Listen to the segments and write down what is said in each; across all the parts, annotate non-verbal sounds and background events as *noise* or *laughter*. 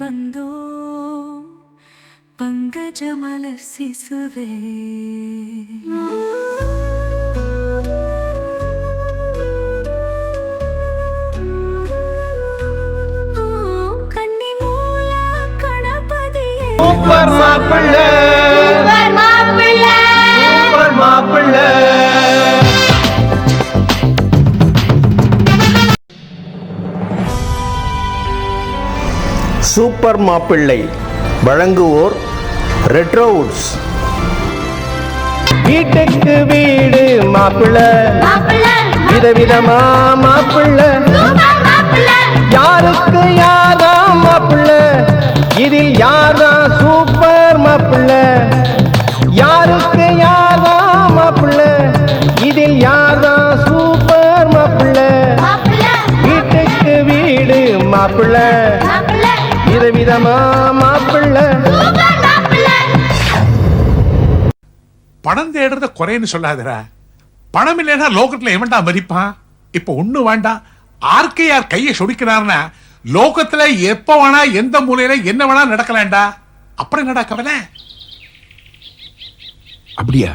வந்தோம். பங்கஜமலர் சிசுவே. கன்னி மூல கணபதியே. சூப்பர் மாப்பிள்ள சூப்பர் மாப்பிள்ளை வழங்குவோர் ரெட்ரோவுட்ஸ். வீட்டுக்கு வீடு மாப்பிள்ள. விதவிதமா மாப்பிள்ள. யாருக்கு யாரா மாப்பிள்ள? இதில் யாரா சூப்பர் மாப்பிள்ள யாருக்கு யாரா மாப்பிள்ள? இதில் யாரா சூப்பர் மாப்பிள்ள. வீட்டுக்கு வீடு மாப்பிள்ள. பணம் தேடுறத குறைன்னு சொல்லாதடா. பணம் இல்லைன்னா லோகத்துல எவன்டா மதிப்பான்? இப்போ ஒன்று வேண்டாம். ஆர்கேஆர் கையை சொடிக்கிறார்னா லோகத்துல எப்ப வேணா எந்த மூலையில என்ன வேணா நடக்கலாம்டா. அப்புறம் என்னடா கவலை? அப்படியா?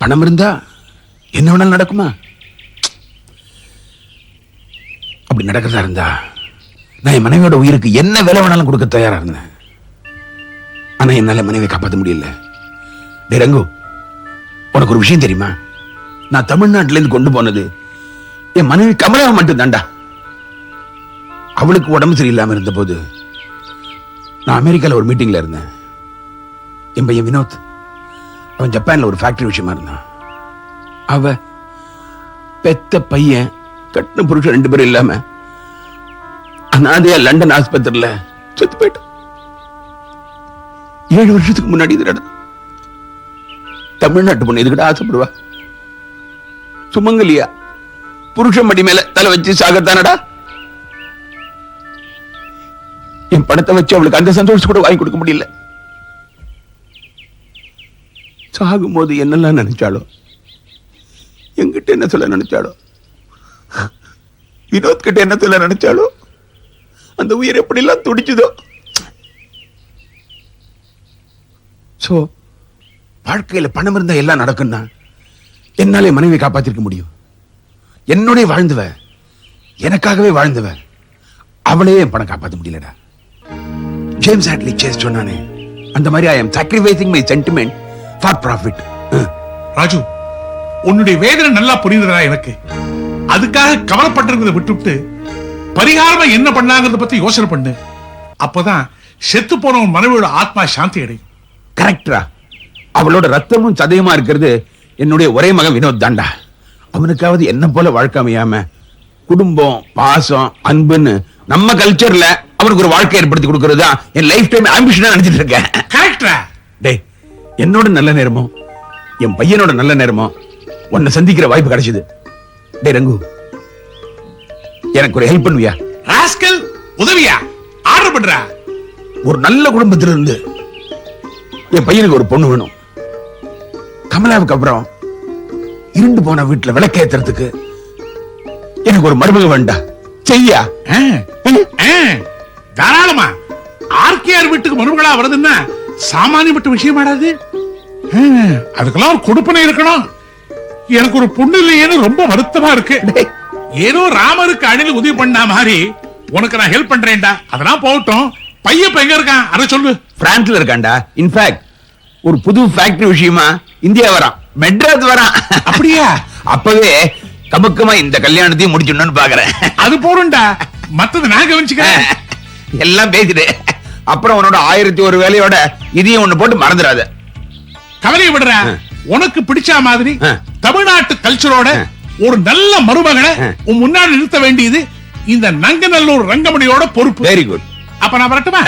பணம் இருந்தா என்ன வேணாலும் நடக்குமா? அப்படி நடக்கிறதா இருந்தா நான் என் மனைவியோட உயிருக்கு என்ன விலை வேணாலும் கொடுக்க தயாரா இருந்தேன். ஆனா என்னால மனைவியை காப்பாற்ற முடியல. டேய் ரங்கு உனக்கு ஒரு விஷயம் தெரியுமா? நான் தமிழ்நாட்டுல இருந்து கொண்டு போனது என் மனைவி கமலா மட்டும் தான்டா. அவளுக்கு உடம்பு சரியில்லாம இருந்த போது நான் அமெரிக்கால ஒரு மீட்டிங்ல இருந்தேன். என் பையன் வினோத் அவன் ஜப்பான்ல ஒரு ஃபேக்டரி விஷயமா இருந்தான். அவ பெத்த பையன் கட்டின புருஷன் ரெண்டு பேரும் இல்லாம அனாதையா லண்டன் ஆஸ்பத்திரியில செத்து போயிட்டான். ஏழு வருஷத்துக்கு முன்னாடி இது நடந்தது. தமிழ்நாட்டு பொண்ணு இதுக்கிட்ட ஆசைப்படுவா? சுமங்கலியா? புருஷன் மடி மேல தலை வச்சு சாகத்தானடா? என் பணத்தை வச்சு அவளுக்கு அந்த சந்தோஷம் கூட வாங்கி கொடுக்க முடியல. சாகும்போது என்னெல்லாம் நினைச்சாலோ என்கிட்ட என்ன சொல்ல நினைச்சாலோ வினோத் கிட்ட என்ன சொல்ல நினைச்சாலோ அந்த உயிர் எப்படிலாம் துடிச்சுதோ? சோ வாழ்க்கையில பணம் இருந்தா எல்லாம் நடக்கும்னா என்னாலே மனைவி காப்பாத்திருக்க முடியும். என்னோட வாழ்ந்துவ எனக்காகவே வாழ்ந்துவ அவளே என் பணம் காப்பாத்த முடியலடா. ஜேம்ஸ் ஆட்லி சேஸ் சொன்னானே அந்த மாதிரி I am sacrificing my sentiment for profit Raju உன்னுடைய வேதனை நல்லா புரியுதுடா எனக்கு. அதுக்காக கவலைப்பட்டிருக்கிறத விட்டுவிட்டு பரிகாரமா என்ன பண்ணாங்கிறத பத்தி யோசனை பண்ணு. அப்பதான் செத்து போனவன் மனைவியோட ஆத்மா சாந்தி அடையும். கரெக்டா அவளோட ரத்தமும் சதயமா இருக்கிறது என்னுடைய ஒரே மகன் வினோத் தாண்டா. அவனுக்காவது என்ன போல வாழ்க்கை அமையாம குடும்பம் பாசம் அன்புன்னு நம்ம கல்ச்சர்ல அவனுக்கு ஒரு வாழ்க்கை ஏற்படுத்தி கொடுக்கறது தான் என் லைஃப் டைம் ஆம்பிஷனா நினைச்சிட்டு இருக்கேன். கரெக்டா டேய் என்னோட நல்ல நேரமோ என் பையனோட நல்ல நேரமோ உன்னை சந்திக்கிற வாய்ப்பு கிடைச்சது. டேய் ரங்கு எனக்கு ஒரு ஹெல்ப் பண்ணுவியா? ராஸ்கல் உதவியா? ஆர்டர் பண்றா? ஒரு நல்ல குடும்பத்துல இருந்து என் பையனுக்கு ஒரு பொண்ணு வேணும். கமலாவுக்கு அப்புறம் இருண்டு போன வீட்டுல விளக்கேத்துறதுக்கு எனக்கு ஒரு மருமக வேண்டாம் செய்யா? தாராளமா. ஆர்கேஆர் வீட்டுக்கு மருமகளா வருதுன்னா சாமானியப்பட்ட விஷயம் ஆடாது. அதுக்கெல்லாம் ஒரு கொடுப்பனை இருக்கணும். எனக்கு ஒரு பொண்ணு இல்லையேன்னு ரொம்ப வருத்தமா இருக்கு. ஏதோ ராமருக்கு அணில் உதவி பண்ணா மாதிரி உனக்கு நான் ஹெல்ப் பண்றேன்டா. அதெல்லாம் போகட்டும். பையன் எங்க இருக்கான்? அதை சொல்லு. பிரான்ஸ்ல இருக்காண்டா இன்ஃபேக்ட் ஒரு புது ஃபேக்டரி விஷயமா இந்தியா வரான் மெட்ராஸ் வரான் அப்படியா? அப்பவே கமுக்கமா இந்த கல்யாணத்தையும் முடிச்சிடணும்னு பாக்குறேன். அது போறோம்டா மத்தது நான் கவனிச்சுக்கிறேன். *laughs* எல்லாம் பேசிட்டு அப்புறம் உன்னோட ஆயிரத்தி ஒரு வேலையோட இதையும் ஒண்ணு போட்டு மறந்துடாத. கவலையை விடுற. உனக்கு பிடிச்ச மாதிரி. தமிழ்நாட்டு கல்ச்சரோட. ஒரு நல்ல மருமகனை. உன் முன்னாடி நிறுத்த வேண்டியது இந்த நங்கநல்லூர் ரங்கமணியோட பொறுப்பு. வெரி குட் அப்ப நான் வரட்டுமா?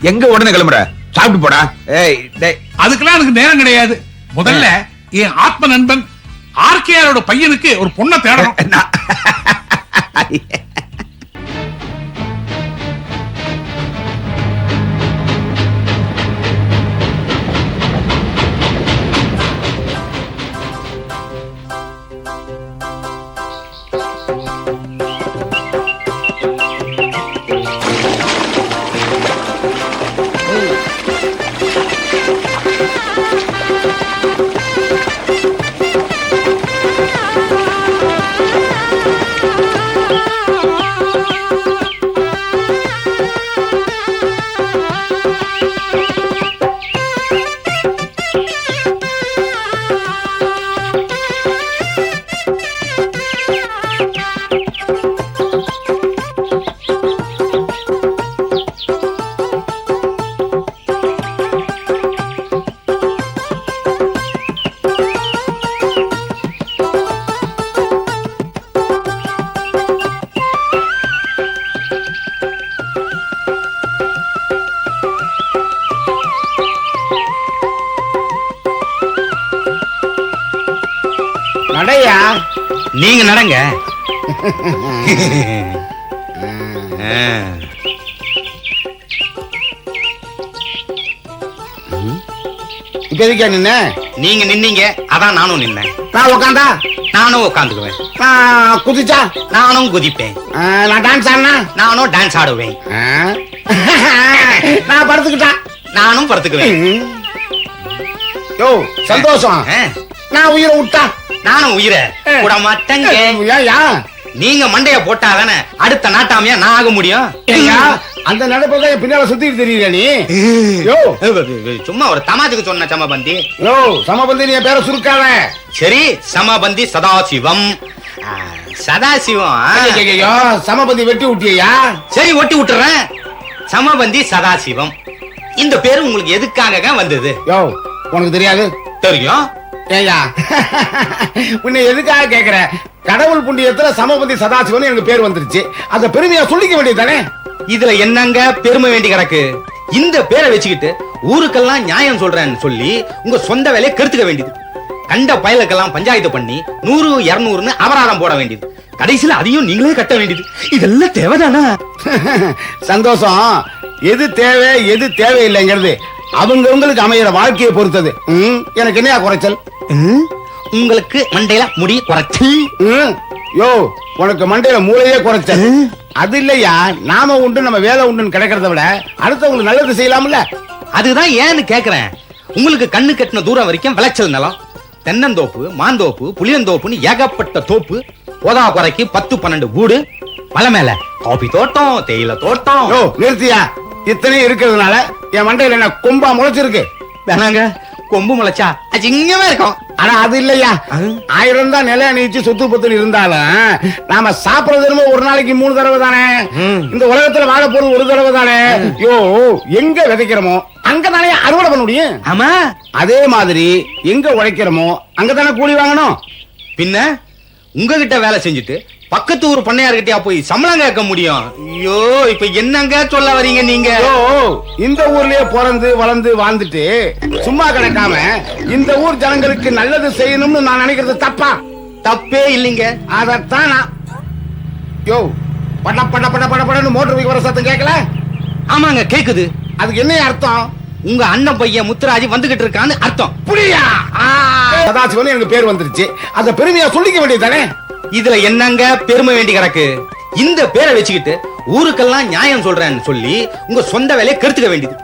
எங்க உடனே கிளம்புற? சாப்பிட்டு போடா. ஏய் டேய். அதுக்கெல்லாம் எனக்கு நேரம் கிடையாது. முதல்ல என் ஆத்ம நண்பன் ஆர்கேஆரோட பையனுக்கு ஒரு பொண்ணை தேடணும். நான்- நீங்க நடங்க. நின்ன? நீங்க நின்னீங்க அதான் நானும் நின்னேன். நான் உக்காந்தா? நானும் உட்காந்துக்குவேன் நான் குதிச்சா? நானும் குதிப்பேன். நான் டான்ஸ் ஆடினா? நானும் டான்ஸ் ஆடுவேன். நான் படுத்துக்கிட்டா? நானும் படுத்துக்குவேன். யோ சந்தோஷம். நான் உயிரை விட்டா? நானும் உயிரை விட மாட்டேங்க நீங்க மண்டைய போட்டாதானே அடுத்த நாட்டாமையா நான் ஆக முடியும்? அந்த நடப்பதான் என் பின்னால சுத்திட்டு தெரியல நீ. யோ. சும்மா ஒரு தமாஜுக்கு சொன்ன சமபந்தி. யோ சமபந்தி நீ பேரை சுருக்காத. சரி சமபந்தி சதாசிவம். சதாசிவம் சமபந்தி வெட்டி விட்டியா சரி ஒட்டி விட்டுறேன். சமபந்தி சதாசிவம். இந்த பேரு உங்களுக்கு எதுக்காக வந்தது? யோ உனக்கு தெரியாது? தெரியும். ஏயா உன்னை எதுக்காக கேக்குற? கடவுள் புண்ணியத்துல சமபதி சதாசிவன் எனக்கு பேர் வந்துருச்சு. அந்த பெருமையா சொல்லிக்க வேண்டியதானே இதுல என்னங்க பெருமை வேண்டி கிடக்கு? இந்த பேரை வச்சுக்கிட்டு ஊருக்கெல்லாம் நியாயம் சொல்றேன்னு சொல்லி உங்க சொந்த வேலையை கெடுத்துக்க வேண்டியது. கண்ட பயலுக்கெல்லாம் பஞ்சாயத்து பண்ணி நூறு இருநூறுன்னு அபராதம் போட வேண்டியது. கடைசியில அதையும் நீங்களே கட்ட வேண்டியது. இதெல்லாம் தேவைதானா? *laughs* சந்தோஷம். எது தேவை எது தேவையில்லைங்கிறது அவங்கவங்களுக்கு அமையிற வாழ்க்கையை பொறுத்தது. ம், எனக்கு என்னையா குறைச்சல்? ம்? உங்களுக்கு மண்டையில முடி குறைச்சி ம், யோ உனக்கு மண்டையில மூளையே குறைச்சல். அது இல்லையா? நாம உண்டு நம்ம வேலை உண்டுன்னு கிடைக்கிறத விட அடுத்தவங்களுக்கு நல்லது செய்யலாம்ல? அதுதான் ஏன்னு கேக்குறேன். உங்களுக்கு கண்ணு கட்டின தூரம் வரைக்கும் விளைச்சல் நிலம் தென்னந்தோப்பு மாந்தோப்பு புளியந்தோப்புன்னு ஏகப்பட்ட தோப்பு போதா குறைக்கு பத்து பன்னெண்டு வீடு மலை மேல காபி தோட்டம் தேயிலை தோட்டம். நிறுத்தியா? இத்தனையும் இருக்கிறதுனால என் மண்டையில என்ன கொம்பா முளைச்சிருக்கு? வேணாங்க. கொம்பு முளைச்சா அசிங்கமா இருக்கும். ஆனா அது இல்லையா? ஆயிரம் தான் நிலையா நீச்சு சொத்து பத்துன்னு இருந்தாலும் நாம சாப்பிடுறது என்னமோ ஒரு நாளைக்கு மூணு தடவை தானே? இந்த உலகத்துல வாழ போறது ஒரு தடவை தானே? யோ எங்க விதைக்கிறோமோ அங்க தானே அறுவடை பண்ண முடியும்? ஆமா. அதே மாதிரி எங்க உழைக்கிறோமோ அங்க தானே கூலி வாங்கணும்? பின்ன உங்ககிட்ட வேலை செஞ்சுட்டு பக்கத்து ஊர் பண்ணையார்கிட்டயா போய் சம்பளம் கேட்க முடியும்? ஐயோ இப்ப என்னங்க சொல்ல வரீங்க நீங்க? இந்த ஊர்லயே பிறந்து வளர்ந்து வாழ்ந்துட்டு சும்மா கிடக்காம இந்த ஊர் ஜனங்களுக்கு நல்லது செய்யணும்னு நான் நினைக்கிறது தப்பா? தப்பே இல்லைங்க. அதத்தான் நான் யோ பட பட பட பட படன்னு மோட்டர் வர சத்தம் கேட்கல? ஆமாங்க கேக்குது. அதுக்கு என்ன அர்த்தம்? உங்க அண்ணன் பையன் முத்துராஜ் வந்துகிட்டு இருக்கான்னு அர்த்தம். புரியா சதாசிவன் எனக்கு பேர் வந்துருச்சு. அந்த பெருமையா சொல்லிக்க வேண்டியதானே இதுல என்னங்க பெருமை வேண்டி கிடக்கு? இந்த பேரை வச்சுக்கிட்டு ஊருக்கெல்லாம் நியாயம் சொல்றேன்னு சொல்லி உங்க சொந்த வேலையை கெடுத்துக்க வேண்டியது.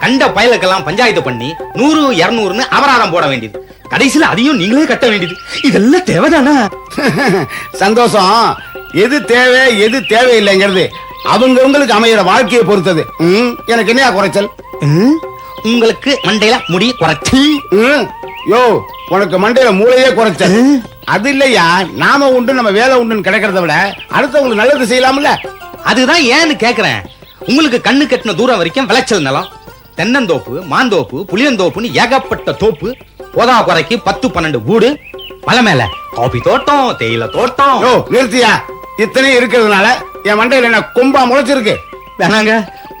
கண்ட பயலுக்கெல்லாம் பஞ்சாயத்து பண்ணி நூறு இருநூறுன்னு அபராதம் போட வேண்டியது. கடைசியில அதையும் நீங்களே கட்ட வேண்டியது. இதெல்லாம் தேவைதானா? *laughs* சந்தோஷம். எது தேவை எது தேவையில்லைங்கிறது அவங்கவங்களுக்கு அமையிற வாழ்க்கையை பொறுத்தது. ம், எனக்கு என்னையா குறைச்சல்? உங்களுக்கு மண்டையில முடி குறைச்சி ம், யோ உனக்கு மண்டையில மூளையே குறைச்சல். அது இல்லையா? நாம உண்டு நம்ம வேலை உண்டுன்னு கிடைக்கிறத விட அடுத்தவங்களுக்கு நல்லது செய்யலாம்ல? அதுதான் ஏன்னு கேக்குறேன். உங்களுக்கு கண்ணு கட்டின தூரம் வரைக்கும் விளைச்சல் நிலம். தென்னந்தோப்பு மாந்தோப்பு புளியந்தோப்புன்னு ஏகப்பட்ட தோப்பு. போதா குறைக்கு பத்து பன்னெண்டு வீடு மலை மேல காபி தோட்டம் தேயிலை தோட்டம். யோ நிறுத்தியா? இத்தனையும் இருக்கிறதுனால என் மண்டையில என்ன கொம்பா முளைச்சிருக்கு? வேணாங்க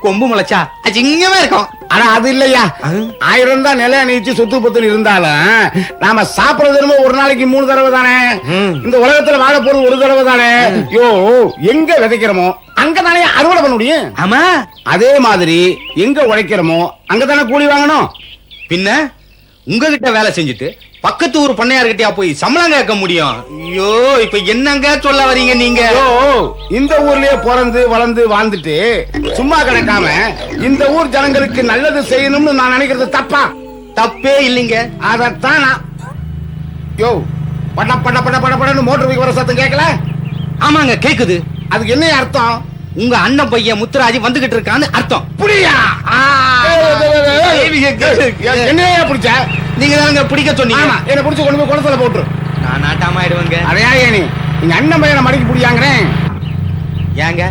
கொம்பு முளைச்சா அசிங்கமா இருக்கும். ஆனா அது இல்லையா? ஆயிரம் தான் நிலையா நீச்சு சொத்து பத்துன்னு இருந்தாலும் நாம சாப்பிடுறது என்னமோ ஒரு நாளைக்கு மூணு தடவை தானே? இந்த உலகத்துல வாழ போறது ஒரு தடவை தானே? யோ எங்க விதைக்கிறோமோ அங்க தானே அறுவடை பண்ண முடியும்? ஆமா. அதே மாதிரி எங்க உழைக்கிறோமோ அங்க தானே கூலி வாங்கணும்? பின்ன உங்ககிட்ட வேலை செஞ்சுட்டு பக்கத்து ஊர் பண்ணையார்கிட்டயா போய் சம்பளம் கேட்க முடியும் ஐயோ இப்ப என்னங்க சொல்ல வரீங்க நீங்க இந்த ஊர்லயே பிறந்து வளர்ந்து வாழ்ந்துட்டு சும்மா கிடக்காம இந்த ஊர் ஜனங்களுக்கு நல்லது செய்யணும்னு நான் நினைக்கிறது தப்பா தப்பே இல்லைங்க அதத்தான் நான் யோ பட பட பட பட படன்னு மோட்டர் பைக் வர சத்தம் கேட்கல ஆமாங்க கேக்குது அதுக்கு என்ன அர்த்தம் உங்க அண்ணன் பையன் முத்துராஜ் வந்துகிட்டு இருக்கான்னு அர்த்தம் புரியா என்னையா பிடிச்ச நீங்க தானங்க பிடிக்க சொன்னீங்க. என்ன பிடிச்சு கொண்டு போய் குளத்துல போட்டுரு. நான் நாட்டாமாயிடுவேங்க அதையா நீ எங்க அண்ணன் பையனை மடக்கி பிடிக்காங்கிறேன் ஏங்க?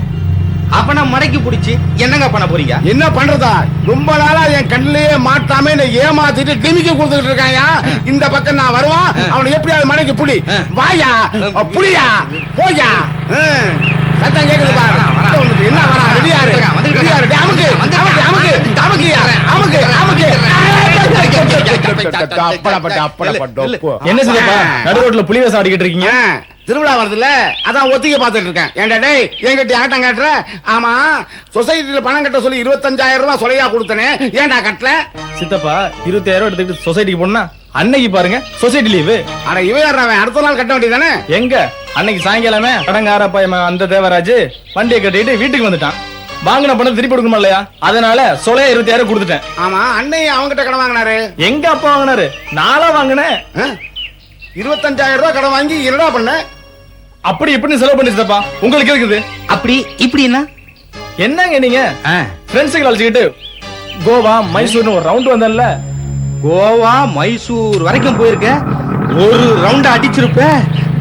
அப்ப நான் மடக்கி பிடிச்சி என்னங்க பண்ண போறீங்க? என்ன பண்றதா? ரொம்ப நாளா என் கண்ணிலேயே மாட்டாம என்ன ஏமாத்திட்டு டிமிக்கி கொடுத்துட்டு இருக்காயா இந்த பக்கம் நான் வருவான். அவனை எப்படியாவது மடக்கி புடி. வாயா? அ, புடியா போயா. சத்தம் கேக்குது பாரு. என்ன வரா? ரெடியாரு. ரெடியாரு. டேய், அமுக்கு அமுக்கு அமுக்கு அமுக்கு அமுக்கு என்ன சித்தப்பா? நடு ரோட்ல புலி வேஷம் இருக்கீங்க? திருவிழா வருதுல்ல? அதான் ஒத்திகை பார்த்துட்டு இருக்கேன். ஏன்டா டேய் என்கிட்ட ஆட்டம் காட்டுற? ஆமா சொசைட்டில பணம் கட்ட சொல்லி இருபத்தஞ்சாயிரம் ரூபாய் சொலையா கொடுத்தனே. ஏன்டா கட்டல? சித்தப்பா இருபத்தாயிரம் எடுத்துக்கிட்டு சொசைட்டிக்கு போனா அன்னைக்கு பாருங்க சொசைட்டி லீவு. அட இவன் அவன்? அடுத்த நாள் கட்ட வேண்டியதானே? எங்க? அன்னைக்கு சாயங்காலமே கடங்கார பையன் அந்த தேவராஜ் வண்டியை கட்டிட்டு வீட்டுக்கு வந்துட்டான். வாங்கின பணம் திருப்பி கொடுக்கணுமா இல்லையா? அதனால சொலையா இருபத்தாயிரம் கொடுத்துட்டேன். ஆமா அன்னை அவங்கிட்ட கடன் வாங்கினாரு. எங்க அப்பா வாங்கினாரு? நாளா வாங்கினேன். ஆ? இருபத்தஞ்சாயிரம் ரூபாய் கடன் வாங்கி என்னடா பண்ண? அப்படி இப்படின்னு செலவு பண்ணி சித்தப்பா உங்களுக்கு இருக்குது அப்படி இப்படின்னா என்னங்க நீங்க? ஆ, ஃப்ரெண்ட்ஸுக்கு அழைச்சிக்கிட்டு கோவா மைசூர்னு ஒரு ரவுண்ட் வந்தேன்ல. கோவா மைசூர் வரைக்கும் போயிருக்க ஒரு ரவுண்ட் அடிச்சிருப்ப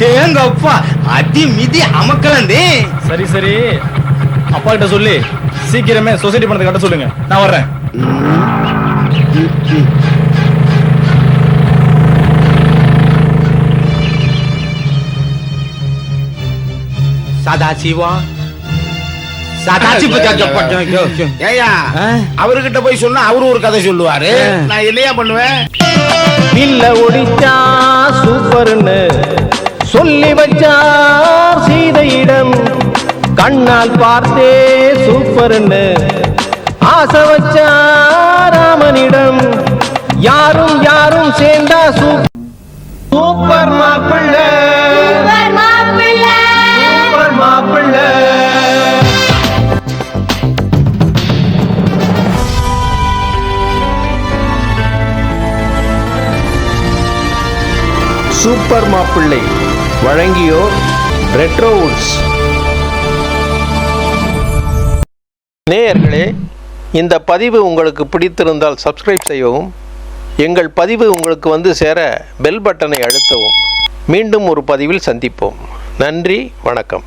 தேங்க அப்பா அடி மிதி அமக்கலந்தே. சரி சரி. அப்பா கிட்ட சொல்லி சீக்கிரமே சொசைட்டி பணத்தை கட்ட சொல்லுங்க. நான் வர்றேன். சதா சிவா? அவர்கிட்ட போய் சொன்னா அவரு ஒரு கதை சொல்லுவாரு. நான் என்னையா பண்ணுவேன்? வில்ல ஒடிச்சா சூப்பர்னு சொல்லி வச்சா கண்ணால் பார்த்தே சூப்பர்னு ஆசை வச்சா ராமனிடம். யாரும் யாரும் சேர்ந்தா சூப்பர் மாப்பிள்ளை. சூப்பர் மாப்பிள்ளை. சூப்பர் மாப்பிள்ளை வழங்கியோர் ரெட்ரோவுட்ஸ். நேயர்களே இந்த பதிவு உங்களுக்கு பிடித்திருந்தால் சப்ஸ்கிரைப் செய்யவும் எங்கள் பதிவு உங்களுக்கு வந்து சேர பெல் பட்டனை அழுத்தவும். மீண்டும் ஒரு பதிவில் சந்திப்போம். நன்றி வணக்கம்.